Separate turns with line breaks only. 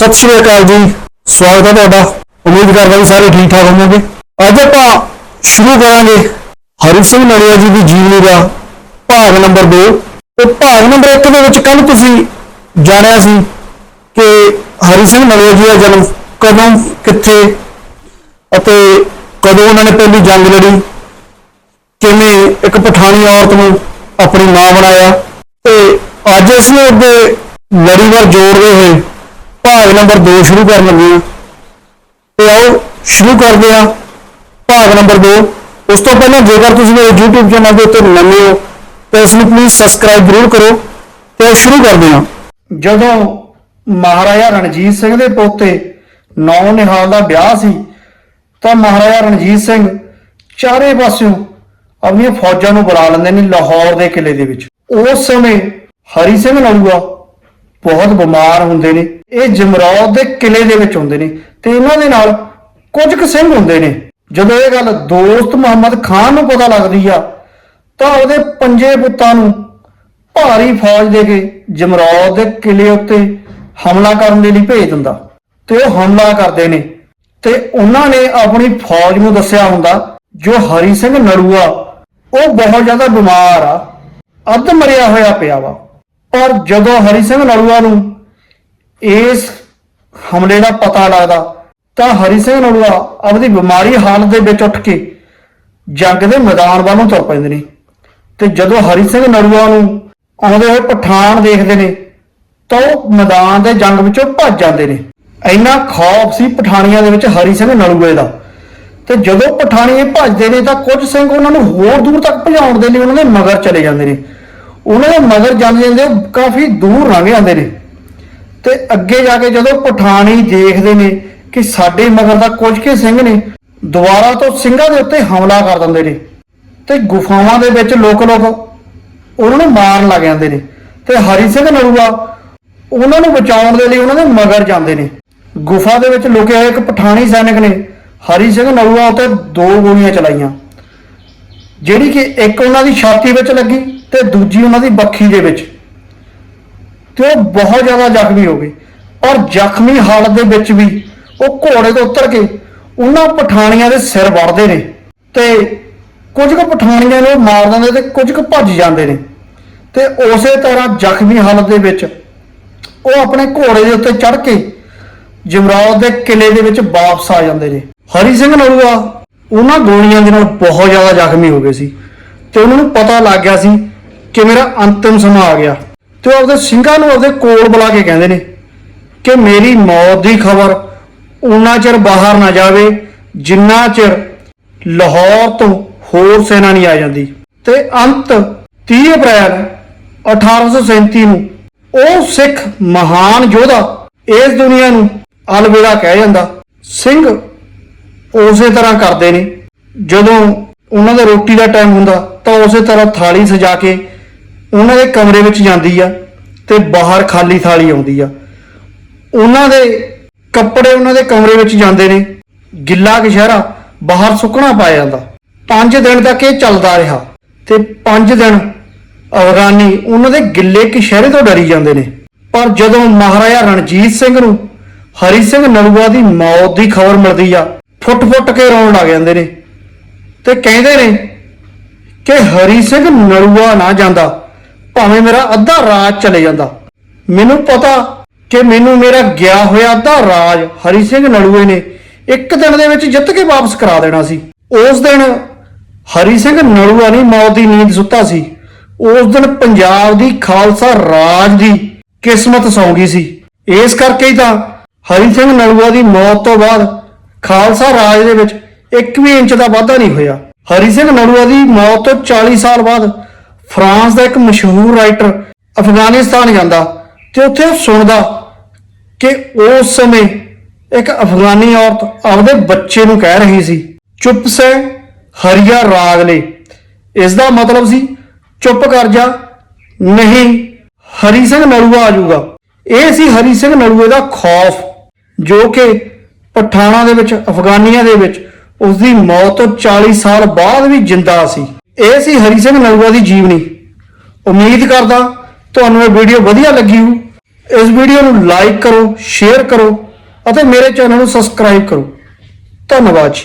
ਸਤਿ ਸ਼੍ਰੀ ਅਕਾਲ ਜੀ, ਸਵਾਗਤ ਹੈ ਤੁਹਾਡਾ। ਉਮੀਦ ਕਰਦਾ ਹਾਂ ਸਾਰੇ ਠੀਕ ਠਾਕ ਹੋਵੋਗੇ। ਅੱਜ ਆਪਾਂ ਸ਼ੁਰੂ ਕਰਾਂਗੇ ਹਰੀ ਸਿੰਘ ਨਲੀਆ ਜੀ ਦੀ ਜੀਵਨੀ ਦਾ ਭਾਗ ਨੰਬਰ 2 ਤੇ ਭਾਗ ਨੰਬਰ 1 ਦੇ ਵਿੱਚ ਕੱਲ ਤੁਸੀਂ ਜਾਣਿਆ ਸੀ ਕਿ ਹਰੀ ਸਿੰਘ ਨਲੀਆ ਜੀ ਦਾ ਜਨਮ ਕਦੋਂ, ਕਿੱਥੇ ਅਤੇ ਕਦੋਂ ਉਹਨਾਂ ਨੇ ਪਹਿਲੀ ਜੰਗ ਲੜੀ, ਕਿਵੇਂ ਇੱਕ ਪਠਾਣੀ ਔਰਤ ਨੂੰ ਆਪਣੀ ਮਾਂ ਬਣਾਇਆ। ਤੇ ਅੱਜ ਅਸੀਂ ਉਹਦੇ ਲੜੀਵਾਰ ਜੋੜਦੇ ਹੋਏ ਭਾਗ ਨੰਬਰ 2 ਸ਼ੁਰੂ ਕਰਨ ਲੱਗੇ ਹਾਂ। ਤੇ ਆਓ ਸ਼ੁਰੂ ਕਰਦੇ ਹਾਂ ਭਾਗ ਨੰਬਰ 2 ਉਸ ਤੋਂ ਪਹਿਲਾਂ ਜੇਕਰ ਤੁਸੀਂ ਮੇਰੇ YouTube ਚੈਨਲ ਦੇ ਉੱਤੇ ਨਵੇਂ ਹੋ, ਤਾਂ ਇਸ ਨੂੰ ਪਲੀਜ਼ ਸਬਸਕ੍ਰਾਈਬ ਜ਼ਰੂਰ ਕਰੋ ਤੇ ਸ਼ੁਰੂ ਕਰਦੇ ਹਾਂ। ਜਦੋਂ ਮਹਾਰਾਜਾ ਰਣਜੀਤ ਸਿੰਘ ਦੇ ਪੋਤੇ ਨੌ ਨਿਹਾਲ ਦਾ ਵਿਆਹ ਸੀ, ਤਾਂ ਮਹਾਰਾਜਾ ਰਣਜੀਤ ਸਿੰਘ ਚਾਰੇ ਪਾਸਿਓਂ ਆਪਣੀਆਂ ਫੌਜਾਂ ਨੂੰ ਬੁਲਾ ਲੈਂਦੇ ਨੇ ਲਾਹੌਰ ਦੇ ਕਿਲੇ ਦੇ ਵਿੱਚ। ਉਸ ਸਮੇਂ ਹਰੀ ਸਿੰਘ ਨਲੂਆ ਬਹੁਤ ਬਿਮਾਰ ਹੁੰਦੇ ਨੇ। ਇਹ ਜਮਰੌਦ ਦੇ ਕਿਲੇ ਦੇ ਵਿੱਚ ਹੁੰਦੇ ਨੇ ਤੇ ਇਹਨਾਂ ਦੇ ਨਾਲ ਕੁਝ ਕੁ ਸਿੰਘ ਹੁੰਦੇ ਨੇ। ਜਦੋਂ ਇਹ ਗੱਲ ਦੋਸਤ ਮੁਹੰਮਦ ਖਾਨ ਨੂੰ ਪਤਾ ਲੱਗਦੀ ਆ, ਤਾਂ ਉਹਦੇ ਪੰਜੇ ਪੁੱਤਾਂ ਨੂੰ ਭਾਰੀ ਫੌਜ ਦੇ ਕੇ ਜਮਰੌਦ ਦੇ ਕਿਲੇ ਉੱਤੇ ਹਮਲਾ ਕਰਨ ਦੇ ਲਈ ਭੇਜ ਦਿੰਦਾ। ਤੇ ਉਹ ਹਮਲਾ ਕਰਦੇ ਨੇ। ਤੇ ਉਹਨਾਂ ਨੇ ਆਪਣੀ ਫੌਜ ਨੂੰ ਦੱਸਿਆ ਹੁੰਦਾ, ਜੋ ਹਰੀ ਸਿੰਘ ਨੜੂਆ, ਉਹ ਬਹੁਤ ਜ਼ਿਆਦਾ ਬਿਮਾਰ ਆ। ਅੱਧ ਮਰਿਆ ਹੋਇਆ ਪਿਆ ਵਾ। ਪਰ ਜਦੋਂ ਹਰੀ ਸਿੰਘ ਨਲੂਆ ਨੂੰ ਇਸ ਹਮਲੇ ਦਾ ਪਤਾ ਲੱਗਦਾ, ਤਾਂ ਹਰੀ ਸਿੰਘ ਨੜੂਆ ਆਪਣੀ ਬਿਮਾਰੀ ਹਾਲਤ ਦੇ ਵਿੱਚ ਉੱਠ ਕੇ ਜੰਗ ਦੇ ਮੈਦਾਨ ਵੱਲ ਤੁਰ ਪੈਂਦੇ ਨੇ। ਤੇ ਜਦੋਂ ਹਰੀ ਸਿੰਘ ਨੜੂਆ ਨੂੰ ਆਉਂਦੇ ਹੋਏ ਪਠਾਨ ਦੇਖਦੇ ਨੇ, ਤਾਂ ਉਹ ਮੈਦਾਨ ਦੇ ਜੰਗ ਵਿੱਚੋਂ ਭੱਜ ਜਾਂਦੇ ਨੇ। ਇੰਨਾ ਖੌਫ ਸੀ ਪਠਾਨੀਆਂ ਦੇ ਵਿੱਚ ਹਰੀ ਸਿੰਘ ਨਲੂਏ ਦਾ। ਤੇ ਜਦੋਂ ਪਠਾਣੀ ਭੱਜਦੇ ਨੇ, ਤਾਂ ਕੁਝ ਸਿੰਘ ਉਹਨਾਂ ਨੂੰ ਹੋਰ ਦੂਰ ਤੱਕ ਭਜਾਉਣ ਦੇ ਲਈ ਉਹਨਾਂ ਦੇ ਮਗਰ ਚਲੇ ਜਾਂਦੇ ਨੇ। ਉਹਨਾਂ ਦੇ ਮਗਰ ਜਾਂਦੇ ਜਾਂਦੇ ਕਾਫੀ ਦੂਰ ਲੰਘ ਜਾਂਦੇ ਨੇ। ਤੇ ਅੱਗੇ ਜਾ ਕੇ ਜਦੋਂ ਪਠਾਣੀ ਦੇਖਦੇ ਨੇ ਕਿ ਸਾਡੇ ਮਗਰ ਦਾ ਕੁਝ ਕੇ ਸਿੰਘ ਨੇ ਦੁਬਾਰਾ ਤੋਂ ਸਿੰਘਾਂ ਦੇ ਉੱਤੇ ਹਮਲਾ ਕਰ ਦਿੰਦੇ ਨੇ ਤੇ ਗੁਫਾਵਾਂ ਦੇ ਵਿੱਚ ਲੋਕ ਲੋਕ ਉਹਨਾਂ ਨੂੰ ਮਾਰਨ ਲੱਗ ਜਾਂਦੇ ਨੇ ਤੇ ਹਰੀ ਸਿੰਘ ਨਰੂਆ ਉਹਨਾਂ ਨੂੰ ਬਚਾਉਣ ਦੇ ਲਈ ਉਹਨਾਂ ਦੇ ਮਗਰ ਜਾਂਦੇ ਨੇ। ਗੁਫਾ ਦੇ ਵਿੱਚ ਲੁਕਿਆ ਹੋਇਆ ਇੱਕ ਪਠਾਣੀ ਸੈਨਿਕ ਨੇ ਹਰੀ ਸਿੰਘ ਨਰੂਆ ਉੱਤੇ ਦੋ ਗੋਲੀਆਂ ਚਲਾਈਆਂ। ਜਿਹੜੀ ਕਿ ਇੱਕ ਉਹਨਾਂ ਦੀ ਛਾਤੀ ਵਿੱਚ ਲੱਗੀ ਤੇ ਦੂਜੀ ਉਹਨਾਂ ਦੀ ਬੱਖੀ ਦੇ ਵਿੱਚ। ਤੇ ਉਹ ਬਹੁਤ ਜ਼ਿਆਦਾ ਜ਼ਖਮੀ ਹੋ ਗਏ। ਔਰ ਜ਼ਖਮੀ ਹਾਲਤ ਦੇ ਵਿੱਚ ਵੀ ਉਹ ਘੋੜੇ ਤੋਂ ਉਤਰ ਕੇ ਉਹਨਾਂ ਪਠਾਣੀਆਂ ਦੇ ਸਿਰ ਵੜਦੇ ਨੇ ਤੇ ਕੁਝ ਕੁ ਪਠਾਣੀਆਂ ਨੂੰ ਮਾਰ ਦਿੰਦੇ ਤੇ ਕੁਝ ਕੁ ਭੱਜ ਜਾਂਦੇ ਨੇ। ਤੇ ਉਸੇ ਤਰ੍ਹਾਂ ਜ਼ਖਮੀ ਹਾਲਤ ਦੇ ਵਿੱਚ ਉਹ ਆਪਣੇ ਘੋੜੇ ਦੇ ਉੱਤੇ ਚੜ੍ਹ ਕੇ ਜਮਰੌਦ ਦੇ ਕਿਲੇ ਦੇ ਵਿੱਚ ਵਾਪਸ ਆ ਜਾਂਦੇ ਨੇ। ਹਰੀ ਸਿੰਘ ਨਰੂਆ ਉਹਨਾਂ ਗੋਲੀਆਂ ਦੇ ਨਾਲ ਬਹੁਤ ਜ਼ਿਆਦਾ ਜ਼ਖਮੀ ਹੋ ਗਏ ਸੀ ਤੇ ਉਹਨਾਂ ਨੂੰ ਪਤਾ ਲੱਗ ਗਿਆ ਸੀ ਕਿ ਮੇਰਾ ਅੰਤਿਮ ਸਮਾਂ ਆ ਗਿਆ। ਤੇ ਉਹ ਆਪਦੇ ਸਿੰਘਾਂ ਨੂੰ ਆਪਦੇ ਕੋਲ ਬੁਲਾ ਕੇ ਕਹਿੰਦੇ ਨੇ ਕਿ ਮੇਰੀ ਮੌਤ ਦੀ ਖਬਰ ਉਨਾ ਚਿਰ ਬਾਹਰ ਨਾ ਜਾਵੇ, ਜਿੰਨਾ ਚਿਰ ਲਾਹੌਰ ਤੋਂ ਹੋਰ ਸੈਨਾ ਨਹੀਂ ਆ ਜਾਂਦੀ। ਤੇ ਅੰਤ 30 ਅਪ੍ਰੈਲ 1837 ਨੂੰ ਉਹ ਸਿੱਖ ਮਹਾਨ ਯੋਧਾ ਇਸ ਦੁਨੀਆ ਨੂੰ ਅਲਵਿਦਾ ਕਹਿ ਜਾਂਦਾ। ਸਿੰਘ ਉਸੇ ਤਰ੍ਹਾਂ ਕਰਦੇ ਨੇ। ਜਦੋਂ ਉਹਨਾਂ ਦਾ ਰੋਟੀ ਦਾ ਟਾਈਮ ਹੁੰਦਾ, ਤਾਂ ਉਸੇ ਤਰ੍ਹਾਂ ਥਾਲੀ ਸਜਾ ਕੇ ਉਹਨਾਂ ਦੇ ਕਮਰੇ ਵਿੱਚ ਜਾਂਦੀ ਆ ਤੇ ਬਾਹਰ ਖਾਲੀ ਥਾਲੀ ਆਉਂਦੀ ਆ। ਉਹਨਾਂ ਦੇ ਕੱਪੜੇ ਉਹਨਾਂ ਦੇ ਕਮਰੇ ਵਿੱਚ ਜਾਂਦੇ ਨੇ। ਗਿੱਲਾ ਕਸ਼ਹਿਰਾ ਬਾਹਰ ਸੁੱਕਣਾ ਪਾਇਆ ਜਾਂਦਾ। 5 ਦਿਨ ਤੱਕ ਇਹ ਚੱਲਦਾ ਰਿਹਾ ਤੇ 5 ਦਿਨ ਅਫਗਾਨੀ ਉਹਨਾਂ ਦੇ ਗਿੱਲੇ ਕਸ਼ਹਿਰੇ ਤੋਂ ਡਰੀ ਜਾਂਦੇ ਨੇ। ਪਰ ਜਦੋਂ ਮਹਾਰਾਜਾ ਰਣਜੀਤ ਸਿੰਘ ਨੂੰ ਹਰੀ ਸਿੰਘ ਨਲੂਆ ਦੀ ਮੌਤ ਦੀ ਖਬਰ ਮਿਲਦੀ ਆ ਫੁੱਟ-ਫੁੱਟ ਕੇ ਰੋਣ ਲੱਗ ਜਾਂਦੇ ਨੇ। ਤੇ ਕਹਿੰਦੇ ਨੇ ਕਿ ਹਰੀ ਸਿੰਘ ਨਲੂਆ ਨਾ ਜਾਂਦਾ, ਭਾਵੇਂ ਮੇਰਾ ਅੱਧਾ ਰਾਜ ਚਲੇ ਜਾਂਦਾ। ਮੈਨੂੰ ਪਤਾ ਕਿ ਮੈਨੂੰ ਮੇਰਾ ਗਿਆ ਹੋਇਆ ਅੱਧਾ ਰਾਜ ਹਰੀ ਸਿੰਘ ਨਲੂਏ ਨੇ ਇੱਕ ਦਿਨ ਦੇ ਵਿੱਚ ਜਿੱਤ ਕੇ ਵਾਪਸ ਕਰਾ ਦੇਣਾ ਸੀ। ਉਸ ਦਿਨ ਹਰੀ ਸਿੰਘ ਨਲੂਆ ਨਹੀਂ ਮੌਤ ਦੀ ਨੀਂਦ ਸੁੱਤਾ ਸੀ। ਉਸ ਦਿਨ ਪੰਜਾਬ ਦੀ ਖਾਲਸਾ ਰਾਜ ਦੀ ਕਿਸਮਤ ਸੌਂ ਗਈ ਸੀ। ਇਸ ਕਰਕੇ ਹੀ ਤਾਂ ਹਰੀ ਸਿੰਘ ਨਲੂਆ ਦੀ ਮੌਤ ਤੋਂ ਬਾਅਦ ਖਾਲਸਾ ਰਾਜ ਦੇ ਵਿੱਚ ਇੱਕ ਵੀ ਇੰਚ ਦਾ ਵਾਧਾ ਨਹੀਂ ਹੋਇਆ। ਹਰੀ ਸਿੰਘ ਨਲੂਆ ਦੀ ਮੌਤ ਤੋਂ 40 ਸਾਲ ਬਾਅਦ ਫਰਾਂਸ ਦਾ ਇੱਕ ਮਸ਼ਹੂਰ ਰਾਈਟਰ ਅਫਗਾਨਿਸਤਾਨ ਜਾਂਦਾ ਤੇ ਉੱਥੇ ਸੁਣਦਾ ਕਿ ਉਸ ਸਮੇਂ ਇੱਕ ਅਫਗਾਨੀ ਔਰਤ ਆਪਦੇ ਬੱਚੇ ਨੂੰ ਕਹਿ ਰਹੀ ਸੀ, ਚੁੱਪ ਸੇ ਹਰੀਆ ਰਾਗ ਲੈ। ਇਸ ਦਾ ਮਤਲਬ ਸੀ, ਚੁੱਪ ਕਰ ਜਾ, ਨਹੀਂ, ਹਰੀ ਸਿੰਘ ਨਲੂਆ ਆ ਜਾਊਗਾ। ਇਹ ਸੀ ਹਰੀ ਸਿੰਘ ਨਲੂਏ ਦਾ ਖੌਫ, ਜੋ ਕਿ ਪਠਾਣਾ ਦੇ ਵਿੱਚ, ਅਫਗਾਨੀਆਂ ਦੇ ਵਿੱਚ ਉਸ ਦੀ ਮੌਤ ਤੋਂ 40 ਸਾਲ ਬਾਅਦ ਵੀ ਜਿੰਦਾ ਸੀ। ਇਹ ਸੀ ਹਰੀ ਸਿੰਘ ਨਲੂਆ ਦੀ ਜੀਵਨੀ। ਉਮੀਦ ਕਰਦਾ ਤੁਹਾਨੂੰ ਇਹ ਵੀਡੀਓ ਵਧੀਆ ਲੱਗੀ ਹੋ ਇਸ ਵੀਡੀਓ ਨੂੰ ਲਾਈਕ ਕਰੋ ਸ਼ੇਅਰ ਕਰੋ ਅਤੇ ਮੇਰੇ ਚੈਨਲ ਨੂੰ ਸਬਸਕ੍ਰਾਈਬ ਕਰੋ। ਧੰਨਵਾਦ ਜੀ।